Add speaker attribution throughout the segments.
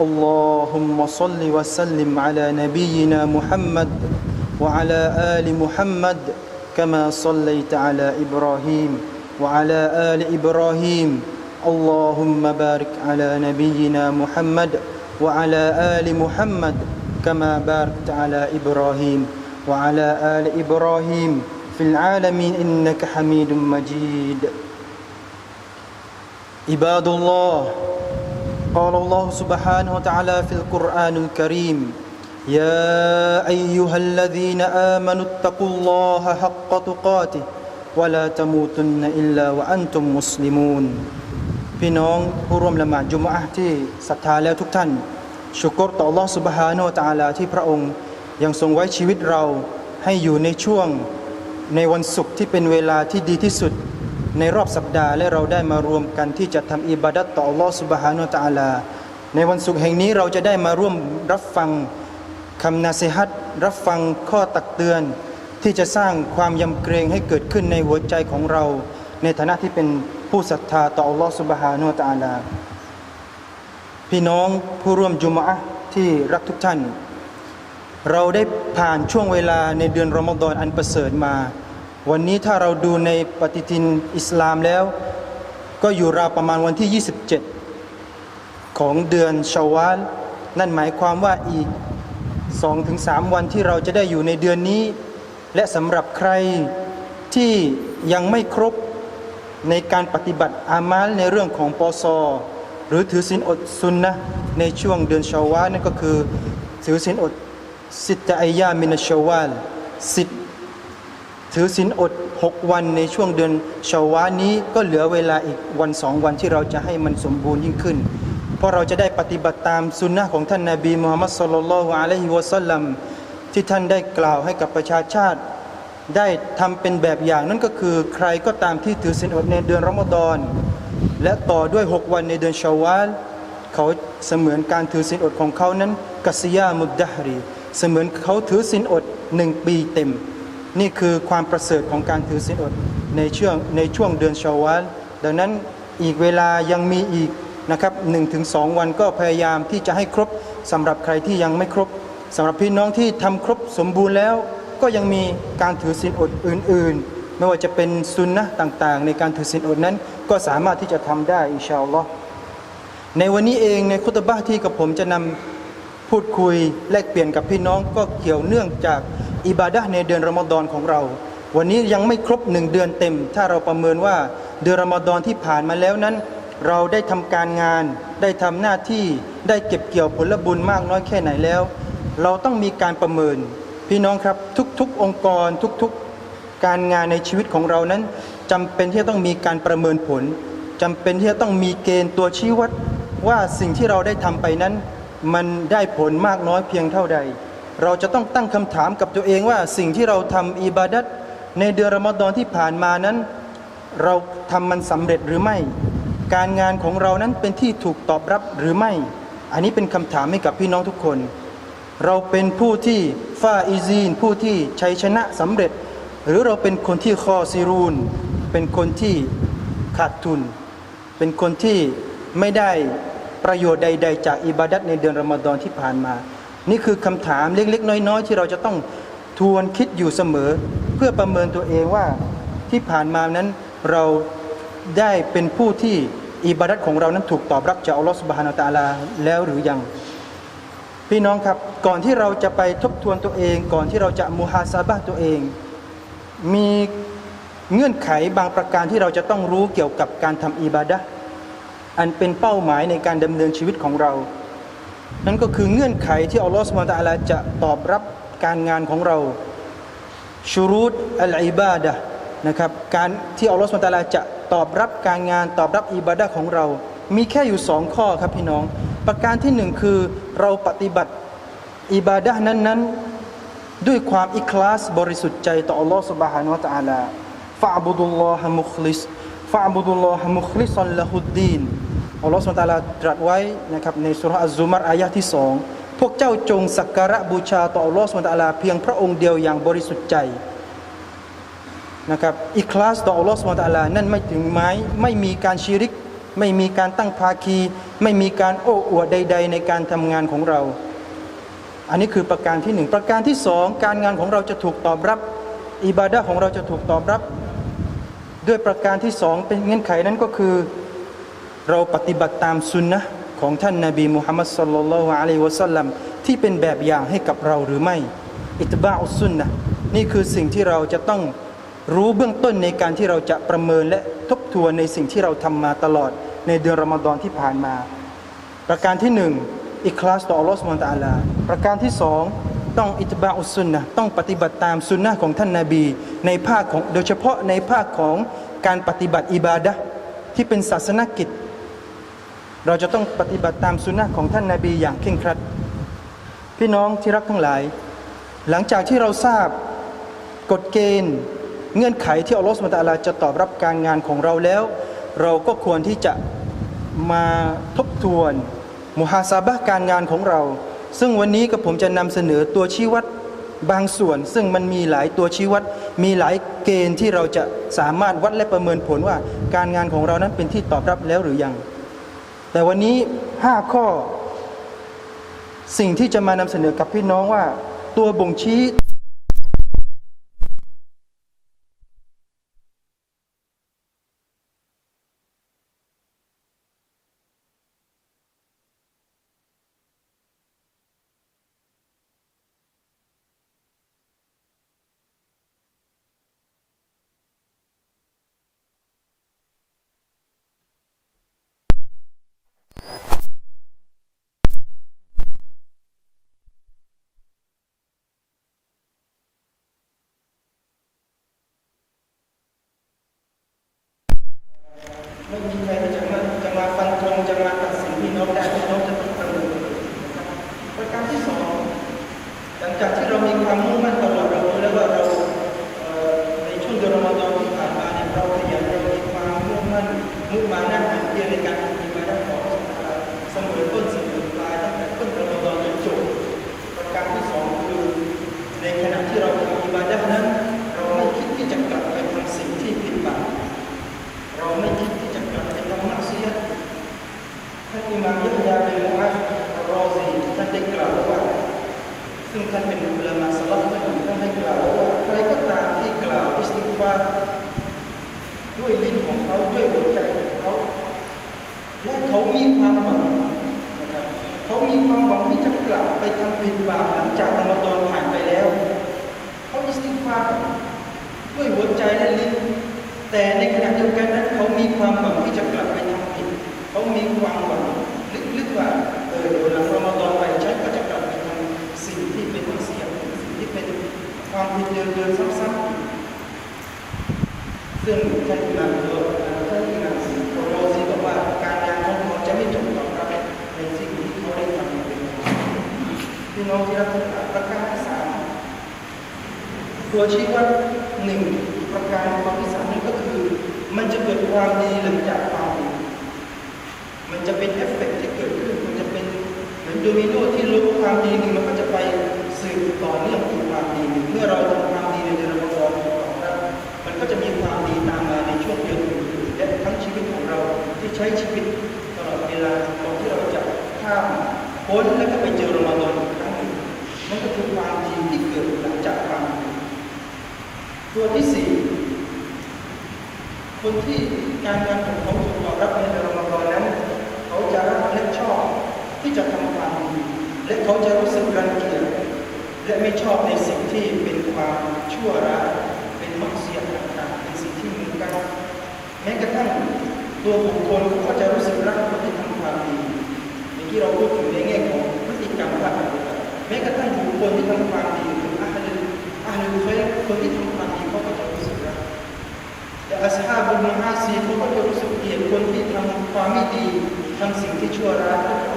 Speaker 1: اللهم صل وسلم على نبينا محمد وعلى آل محمد كما صليت على إبراهيم وعلى آل إبراهيم اللهم بارك على نبينا محمد وعلى آل محمد كما باركت على إبراهيم وعلى آل إبراهيم في العالمين إنك حميد مجيد عباد الله قال الله سبحانه وتعالى في القرآن الكريم يا أيها الذين آمنوا اتقوا الله حق تقاته ولا تموتن إلا وأنتم مسلمون พี่น้องผู้ร่วมละหมาดจุมอะห์ที่ศรัทธาแล้วทุกท่าน ชุกรต่อ Allah سبحانه และ تعالى ที่พระองค์ยังทรงไว้ชีวิตเราให้อยู่ในช่วงในวันศุกร์ที่เป็นเวลาที่ดีที่สุด ในรอบสัปดาห์และเราได้มารวมกันที่จะทำอิบาดัตต่ออัลลอฮฺสุบฮานุตะอัลา ในวันศุกร์แห่งนี้เราจะได้มาร่วมรับฟังคำนาสิฮัตรับฟังข้อตักเตือน ที่จะสร้างความยำเกรงให้เกิดขึ้นในหัวใจของเรา ในฐานะที่เป็นผู้ศรัทธาต่ออัลลอฮฺสุบฮานุตะอัลา พี่น้องผู้ร่วมจุมะที่รักทุกท่าน เราได้ผ่านช่วงเวลาในเดือนรอมฎอนอันประเสริฐมา วันนี้ถ้าเราดูในปฏิทินอิสลามแล้ว ก็อยู่ราวประมาณวันที่ 27 ของเดือนชาวาลนั่นหมายความว่าอีก 2-3 วันที่เราจะได้อยู่ในเดือนนี้ และสำหรับใครที่ยังไม่ครบในการปฏิบัติอามัลในเรื่องของปอซอหรือถือศีลอดซุนนะในช่วงเดือนชาวาลนั่นก็คือถือศีลอดสิตอายามินชาวาลสิทธ ถือศีลอด 6 วันในช่วงเดือนชาวานี้ก็เหลือเวลาอีกวันสองวันที่เราจะให้มันสมบูรณ์ยิ่งขึ้น เพราะเราจะได้ปฏิบัติตามสุนนะของท่านนาบีมุฮัมมัดสุลลัลลอฮุอะลัยฮิวะสัลลัมที่ท่านได้กล่าวให้กับประชาชาติ ได้ทำเป็นแบบอย่างนั่นก็คือใครก็ตามที่ถือศีลอดในเดือนรอมฎอนและต่อด้วย 6 วันในเดือนชาวาลเขาเสมือนการถือศีลอดของเขานั้นกัสยามุดดะฮรีเสมือนเขาถือศีลอดหนึ่งปีเต็ม นี่คือความประเสริฐของการถือศีลอดในช่วงในช่วงเดือนชาวาลดังนั้นอีกเวลายังมีอีกนะครับหนึ่งถึงสองวันก็พยายามที่จะให้ครบสำหรับใครที่ยังไม่ครบสำหรับพี่น้องที่ทำครบสมบูรณ์แล้ว ก็ยังมีการถือศีลอดอื่น ๆ ไม่ว่าจะเป็นซุนนะต่างๆ ในการถือศีลอดนั้น ก็สามารถที่จะทำได้อินชาอัลลอฮ์ในวันนี้เองในคุตบะที่กับผมจะนำพูดคุยแลกเปลี่ยนกับพี่น้องก็เกี่ยวเนื่องจาก อิบาดะห์ในเดือนรอมฎอนของเรา วันนี้ยังไม่ครบหนึ่งเดือนเต็ม ถ้าเราประเมินว่าเดือนรอมฎอนที่ผ่านมาแล้วนั้น เราได้ทำการงาน ได้ทำหน้าที่ได้เก็บเกี่ยวผลบุญมากน้อยแค่ไหนแล้ว เราต้องมีการประเมิน พี่น้องครับทุกๆ องค์กรทุกๆ การงานในชีวิตของเรานั้นจำเป็นที่จะต้องมีการประเมินผลจำเป็นที่จะต้องมีเกณฑ์ตัวชี้วัดว่าสิ่งที่เราได้ทำไปนั้น มันได้ผลมากน้อยเพียงเท่าใด เราจะต้องตั้งคำถามกับตัวเองว่าสิ่งที่เราทำอิบาดัตในเดือนรอมฎอนที่ผ่านมานั้น เราทำมันสำเร็จหรือไม่ การงานของเรานั้นเป็นที่ถูกตอบรับหรือไม่ อันนี้เป็นคำถามให้กับพี่น้องทุกคน เราเป็นผู้ที่ฟาอิซีน ผู้ที่ชัยชนะสำเร็จ หรือเราเป็นคนที่คอซีรูน เป็นคนที่ขาดทุน เป็นคนที่ไม่ได้ประโยชน์ใด ๆ จากอิบาดัตในเดือนรอมฎอนที่ผ่านมา นี่คือคำถามเล็กๆ น้อย ๆ ที่เราจะต้องทวนคิดอยู่เสมอ เพื่อประเมินตัวเองว่าที่ผ่านมานั้นเราได้เป็นผู้ที่อิบาดัตของเรานั้นถูกตอบรับจากอัลลอฮฺสุบฮานาตาลาแล้วหรือยัง พี่น้องครับก่อนที่เราจะไปทบทวนตัวเอง ก่อนที่เราจะมูฮาซาบะตัวเอง มีเงื่อนไขบางประการที่เราจะต้องรู้เกี่ยวกับการทำอิบาดะอันเป็นเป้าหมายในการดำเนินชีวิตของเรา นั่นก็คือเงื่อนไขที่อัลลอฮฺสุบานตะลาจะตอบรับการงานของเราชูรุตอัลอิบาดะนะครับการที่อัลลอฮฺสุบานตะลาจะตอบรับการงานตอบรับอิบาดะของเรา มีแค่อยู่สองข้อครับพี่น้อง ประการที่หนึ่งคือเราปฏิบัติอิบาดะนั้นๆ ด้วยความอิคลาสบริสุทธิ์ใจต่ออัลลอฮฺสุบฮานุะตะลาฟะบุดุลลอฮฺมุคลิสฟะบุดุลลอฮฺมุคลิสัลละฮุดดีน อัลลอฮฺสุบฮานะฮูวะตะอาลาตรัสไว้นะครับในสุราะอัซซุมัรอายะที่สองพวกเจ้าจงสักการะบูชาต่ออัลลอฮฺสุบฮานะฮูวะตะอาลาเพียงพระองค์เดียวอย่างบริสุทธิ์ใจนะครับอิคลาสต่ออัลลอฮฺสุบฮานะฮูวะตะอาลานั่นไม่ถึงไม้ไม่มีการชีริก ไม่มีการตั้งภาคี ไม่มีการโอ้อวดใด ๆ ในการทำงานของเรา อันนี้คือประการที่หนึ่งประการที่สองการงานของเราจะถูกตอบรับอิบาดะของเราจะถูกตอบรับ ด้วยประการที่สองเป็นเงื่อนไขนั้นก็คือ เราปฏิบัติตามสุนนะของท่านนาบีมุฮัมมัดสลลัลลอฮุอะลัยฮิวะสัลลัมที่เป็นแบบอย่างให้กับเราหรือไม่ อิตบาอุสุนนะนี่คือสิ่งที่เราจะต้องรู้เบื้องต้นในการที่เราจะประเมินและทบทวนในสิ่งที่เราทำมาตลอดในเดือนรอมฎอนที่ผ่านมา ประการที่หนึ่งอิคลาสต่ออัลลอฮฺสุบานตะอาลา ประการที่สองต้องอิตบาอุสุนนะต้องปฏิบัติตามสุนนะของท่านนาบี ในภาคของโดยเฉพาะในภาคของการปฏิบัติอิบาดะที่เป็นศาสนกิจ เราจะต้องปฏิบัติตามสุนนะของท่านนาบีอย่างเคร่งครัด พี่น้องที่รักทั้งหลาย หลังจากที่เราทราบกฎเกณฑ์ เงื่อนไขที่อัลลอฮฺสุบตะอาลาจะตอบรับการงานของเราแล้ว เราก็ควรที่จะมาทบทวนมุฮาซาบะการงานของเรา ซึ่งวันนี้กับผมจะนำเสนอตัวชี้วัดบางส่วน ซึ่งมันมีหลายตัวชี้วัด มีหลายเกณฑ์ที่เราจะสามารถวัดและประเมินผลว่า การงานของเรานั้นเป็นที่ตอบรับแล้วหรือยัง แต่วันนี้5ข้อ สิ่งที่จะมานำเสนอกับพี่น้องว่า ตัวบ่งชี้ ไม่ เขามีความหวังนะครับเขามีความหวังที่จะกลับไปทำผิดบาปหลังจากรอมฎอนผ่านไปแล้ว เขาอิสติกฟาร์ด้วยหัวใจและลิ้นแต่ในขณะเดียวกันนั้นเขามีความหวังที่จะกลับไปทำผิดเขามีความหวังลึกๆว่าเออเดี๋ยวหลังรอมฎอนไปฉันก็จะกลับไปทำสิ่งที่เป็นเสียสิ่งที่เป็นความผิดเดิมๆซ้ำๆซึ่งท่านอิหม่ามตั องที่รักทุกท่านประการที่สามตัวชี้วัดหนึ่งประการความที่สามนั่นก็คือ มันจะเกิดความดีหลังจากความดีมันจะเป็นเอฟเฟกต์ที่เกิดขึ้น มันจะเป็นเหมือนโดมิโนที่ลุกความดีหนึ่งมันก็จะไปสืบต่อเนื่องอีกความดีหนึ่งเมื่อเราทำความดีในเดือนรอมฎอนของเรามันก็จะมีความดีตามมาในช่วงเดือนอื่นๆและทั้งชีวิตของเราที่ใช้ชีวิตตลอดเวลาก่อนที่เราจะข้ามพ้นแล้วก็ไปเจอรอมฎอน นั่นก็คือความดีที่เกิดหลังจากความดีตัวที่สี่คนที่การงานของเขาถูกตอบรับในเดือนรอมฎอนนั้น เขาจะรักและชอบที่จะทำความดีและเขาจะรู้สึกรังเกียจและไม่ชอบในสิ่งที่เป็นความชั่วร้ายเป็นมักเสียต่างๆเป็นสิ่งที่มือนกันแม้กระทั่งตัวบุคคลเขาก็จะรู้สึกรักคนที่ทำความดีอย่างที่เราพูดถึงในแง่ของพฤติกรรมว่า แม้กระทั่งบุคคลที่ทำความดีคืออาหารอาหารเคยคนที่ทำความดีเขาก็จะรู้สึกรักแต่อัสฮาบุลมาฮาซีเขาก็จะรู้สึกเกลียดคนที่ทำความไม่ดีทำสิ่งที่ชั่วร้าย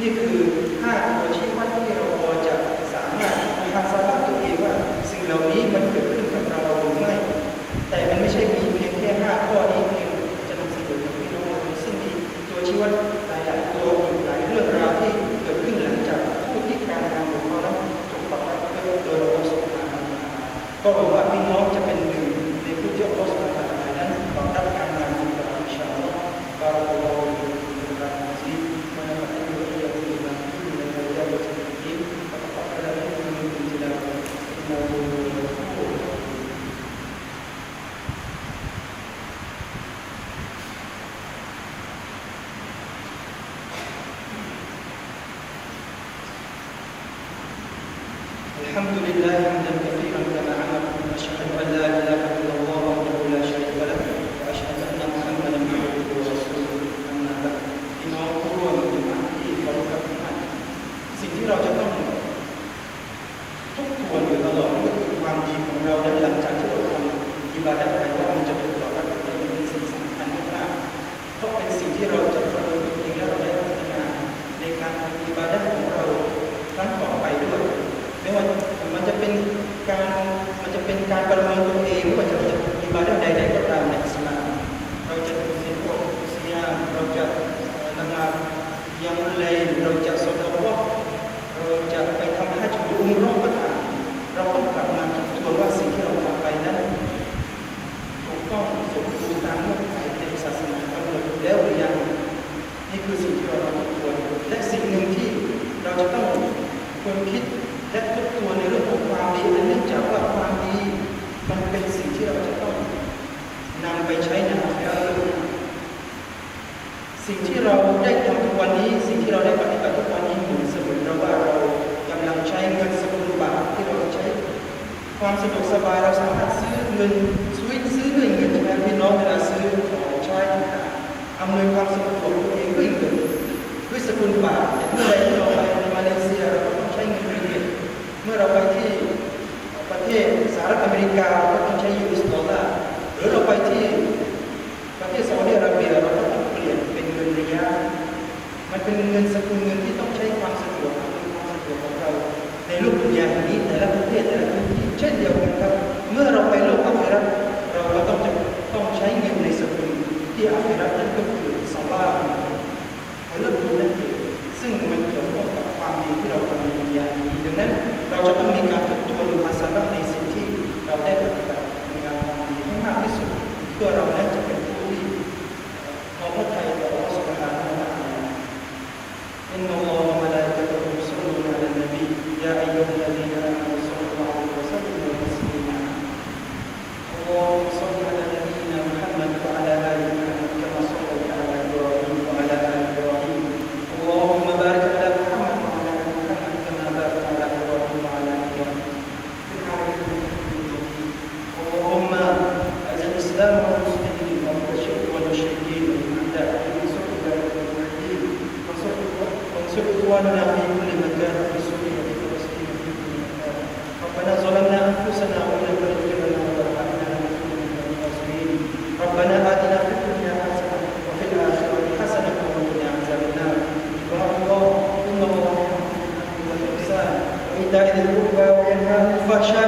Speaker 1: นี่คือ5ตัวชี้ Gracias. Benutzerwahl aus Anhang 7 ربنا آتنا في الدنيا حسنة وفي الآخرة حسنة وقنا عذاب النار إكرام الله إن الله يحب الإحسان وإيتاء ذي القربى وينهى عن الفحشاء